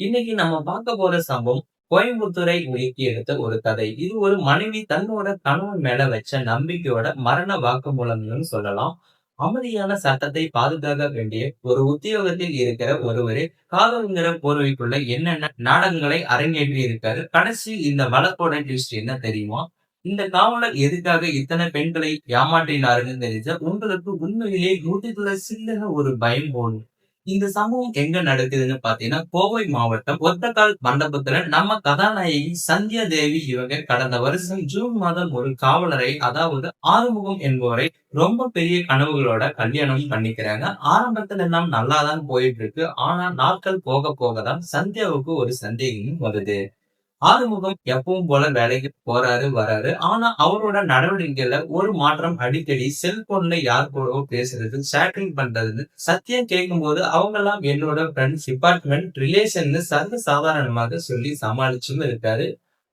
இன்னைக்கு நம்ம பார்க்க போற சம்பவம் கோயம்புத்தூரை உலுக்கி எடுத்த ஒரு கதை. இது ஒரு மனைவி தன்னோட கணவன் மேல வச்ச நம்பிக்கையோட மரண வாக்குமூலம்னு சொல்லலாம். அமைதியான சட்டத்தை பாதுகாக்க வேண்டிய ஒரு உத்தியோகத்தில் இருக்கிற ஒருவரே காதல்ங்கிற போர்வைக்குள்ள என்னென்ன நாடகங்களை அரங்கேற்றி இருக்காரு. கடைசி இந்த வழக்கோட ட்விஸ்ட் என்ன தெரியுமா? இந்த காவலர் எதுக்காக இத்தனை பெண்களை ஏமாற்றினாருன்னு தெரிஞ்சா உங்களுக்கு உண்மையிலேயே நூற்றுக்குள்ள சின்னத ஒரு பயம் போடும். இந்த சம்பவம் எங்க நடக்குதுன்னு பாத்தீங்கன்னா கோவை மாவட்டம் ஒத்தக்கால் மண்டபத்துல நம்ம கதாநாயகி சந்தியா தேவி இவங்க கடந்த வருஷம் ஜூன் மாதம் ஒரு காவலரை அதாவது ஆறுமுகம் என்பவரை ரொம்ப பெரிய கனவுகளோட கல்யாணம் பண்ணிக்கிறாங்க. ஆரம்பத்துல எல்லாம் நல்லாதான் போயிட்டு இருக்கு. ஆனா நாட்கள் போக போக தான் சந்தியாவுக்கு ஒரு சந்தேகம் வருது. ஆறுமுகம் எப்பவும் போல வேலைக்கு போறாரு வராரு. ஆனா அவரோட நடவடிக்கையில ஒரு மாற்றம் அடிக்கடி செல்போன்ல யார் கூடவோ பேசுறது சேட்டிங் பண்றதுன்னு சத்தியம் கேட்கும் போது அவங்க எல்லாம் என்னோட ஃப்ரெண்ட்ஸ் டிபார்ட்மெண்ட் ரிலேஷன் சர்வ சாதாரணமாக சொல்லி சமாளிச்சும் இருக்காரு.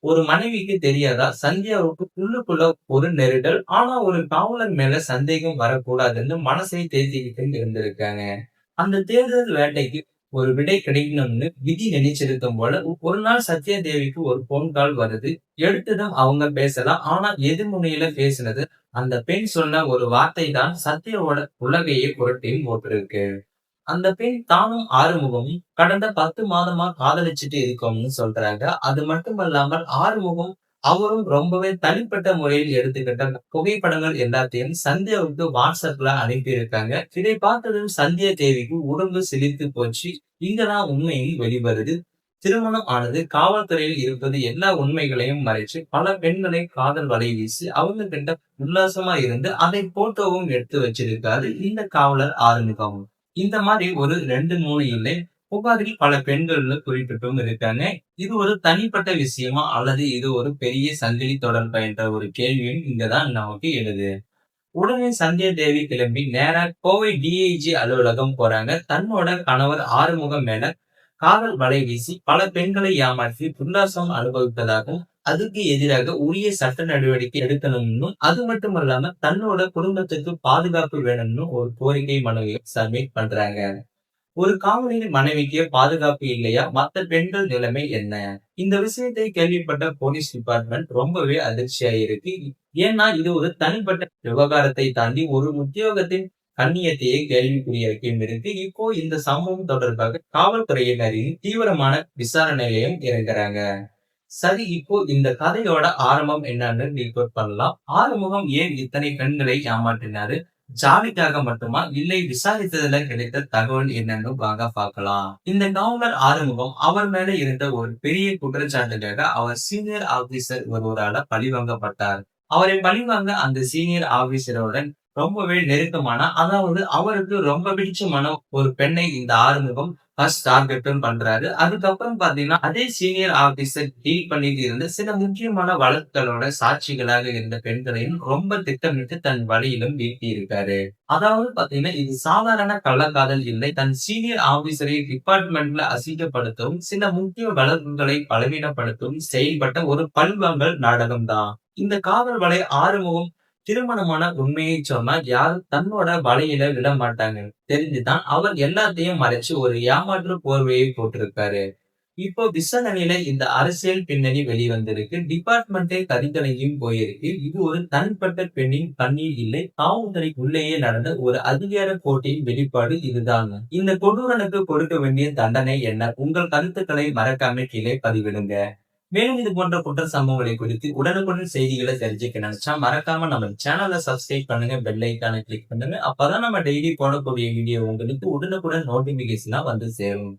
ஒரு மனைவிக்கு தெரியாதா? சந்தியாவுக்கு உள்ளுக்குள்ள ஒரு நெருடல். ஆனா ஒரு காவலர் மேல சந்தேகம் வரக்கூடாதுன்னு மனசை தேர்த்திக்கிட்டு இருந்திருக்காங்க. அந்த தேர்தல் வேட்டைக்கு ஒரு விடை கிடைக்கணும்னு விதி நினைச்சிருக்கும் போல ஒரு நாள் சத்யா தேவிக்கு ஒரு போன் கால் வருது. எடுத்ததும் அவங்க பேசலாம். ஆனா எதிர்முனையில பேசினது அந்த பெண் சொன்ன ஒரு வார்த்தை தான் சத்யாவோட உலகையே புரட்டி போட்டிருக்கு. அந்த பெண் தானும் ஆறுமுகமும் கடந்த பத்து மாதமா காதலிச்சுட்டு இருக்கோம்னு சொல்றாங்க. அது மட்டுமல்லாமல் ஆறுமுகம் அவரும் ரொம்பவே தனிப்பட்ட முறையில் எடுத்துக்கிட்ட புகைப்படங்கள் எல்லாத்தையும் சந்தியாவுக்கு வாட்ஸ்அப்ல அனுப்பியிருக்காங்க. இதை பார்த்ததும் சந்தியா தேவிக்கு உடம்பு சிலித்து போச்சு. இங்கதான் உண்மையில் வெளிவருது. திருமணம் ஆனது காவல்துறையில் இருப்பது எல்லா உண்மைகளையும் மறைச்சு பல பெண்களை காதல் வலை வீசி அவங்க கிட்ட உல்லாசமா இருந்து அதை போட்டோவும் எடுத்து வச்சிருக்காரு இந்த காவலர் ஆறுமுகம் இந்த மாதிரி ஒரு ரெண்டு மூணு இல்லை. புகாரில் பல பெண்கள் குறிப்பிட்டும் இருக்காங்க. இது ஒரு தனிப்பட்ட விஷயமா அல்லது இது ஒரு பெரிய சங்கிலி தொடர்பா என்ற ஒரு கேள்வியும் இங்கதான் நமக்கு எழுது. உடனே சந்தியா தேவி கிளம்பி நேரா கோவை டிஐஜி அலுவலகம் போறாங்க. தன்னோட கணவர் ஆறுமுகம் மேல காதல் வலை வீசி பல பெண்களை ஏமாற்றி உல்லாசம் அனுபவிப்பதாகவும் அதுக்கு எதிராக உரிய சட்ட நடவடிக்கை எடுக்கணும்னு அது மட்டும் இல்லாம தன்னோட குடும்பத்துக்கு பாதுகாப்பு வேணும்னு ஒரு கோரிக்கை மனுவை சப்மிட் பண்றாங்க. ஒரு காவலின் மனைவிக்கு பாதுகாப்பு இல்லையா? மத்த பெண்கள் நிலைமை என்ன? இந்த விஷயத்தை கேள்விப்பட்ட போலீஸ் டிபார்ட்மெண்ட் ரொம்பவே அதிர்ச்சியாயிருக்கு ஏன்னா இது ஒரு தனிப்பட்ட விவகாரத்தை தாண்டி ஒரு உத்தியோகத்தின் கண்ணியத்தையே கேள்விக்குறியாக்கியும் இருக்கு. இப்போ இந்த சம்பவம் தொடர்பாக காவல்துறையினரின் தீவிரமான விசாரணையிலையும் இறங்குறாங்க. சரி இப்போ இந்த கதையோட ஆரம்பம் என்னன்னு டிகோட் பண்ணலாம். ஆறுமுகம் ஏன் இத்தனை பெண்களை ஏமாற்றினாரு? ஜாவிக்காக மட்டுமா? இல்லை விசாரித்ததுல கிடைத்த தகவல் என்னன்னு வாங்க பார்க்கலாம். இந்த நவம்பர் ஆறுமுகம் அவர் மேல இருந்த ஒரு பெரிய குற்றச்சாட்டுக்காக அவர் சீனியர் ஆபீசர் ஒருவரால பழிவாங்கப்பட்டார். அவரை பழிவாங்க அந்த சீனியர் ஆபீசருடன் ரொம்பவே நெருக்கமான அதாவது அவருக்கு ரொம்ப பிடிச்சமான ஒரு பெண்ணை இந்த ஆறுமுகம் ஃபர்ஸ்ட் டார்கெட்டும் பண்றாரு. அதுக்கப்புறம் பாத்தீங்கன்னா அதே சீனியர் ஆபீசர் டீல் பண்ணிட்டு இருந்த சில முக்கியமான வழக்குகளோட சாட்சிகளாக இருந்த பெண்களையும் ரொம்ப திட்டமிட்டு தன் வழியிலும் வீழ்த்தி இருக்காரு. அதாவது பாத்தீங்கன்னா இது சாதாரண கள்ளக்காதல் இல்லை. தன் சீனியர் ஆபீசரை டிபார்ட்மெண்ட்ல அசிங்கப்படுத்தவும் சில முக்கிய வழக்குகளை பலவீனப்படுத்தவும் செயல்பட்ட ஒரு பல்வங்கள் நாடகம் தான் இந்த காதல் வலை ஆறுமுகம் திருமணமான உண்மையை சொன்னா யாரும் தன்னோட வலையில விட மாட்டாங்க தெரிஞ்சுதான் அவர் எல்லாத்தையும் மறைச்சு ஒரு ஏமாற்று போர்வையை போட்டிருக்காரு. இப்போ விசாரணையில இந்த அரசியல் பின்னணி வெளிவந்திருக்கு. டிபார்ட்மெண்டே கதிகலையும் போயிருக்கு. இது ஒரு தனிப்பட்ட பெண்ணின் கண்ணீர் இல்லை. காவல்துறை உள்ளேயே நடந்த ஒரு அதிகார போட்டியின் வெளிப்பாடு இதுதான் இந்த கொடூரனுக்கு கொடுக்க வேண்டிய தண்டனை என்ன? உங்கள் கருத்துக்களை மறக்காம கீழே பதிவிடுங்க. மேலும் இது போன்ற குற்ற சம்பவங்களை குறித்து உடனுக்குடன் செய்திகளை தெரிஞ்சுக்க நினைச்சா மறக்காம நம்ம சேனலை சப்ஸ்கிரைப் பண்ணுங்க பெல் ஐக்கானை கிளிக் பண்ணுங்க. அப்பதான் நம்ம டெய்லி போடக்கூடிய வீடியோ உங்களுக்கு உடனுக்குடன் நோட்டிபிகேஷனா வந்து சேரும்.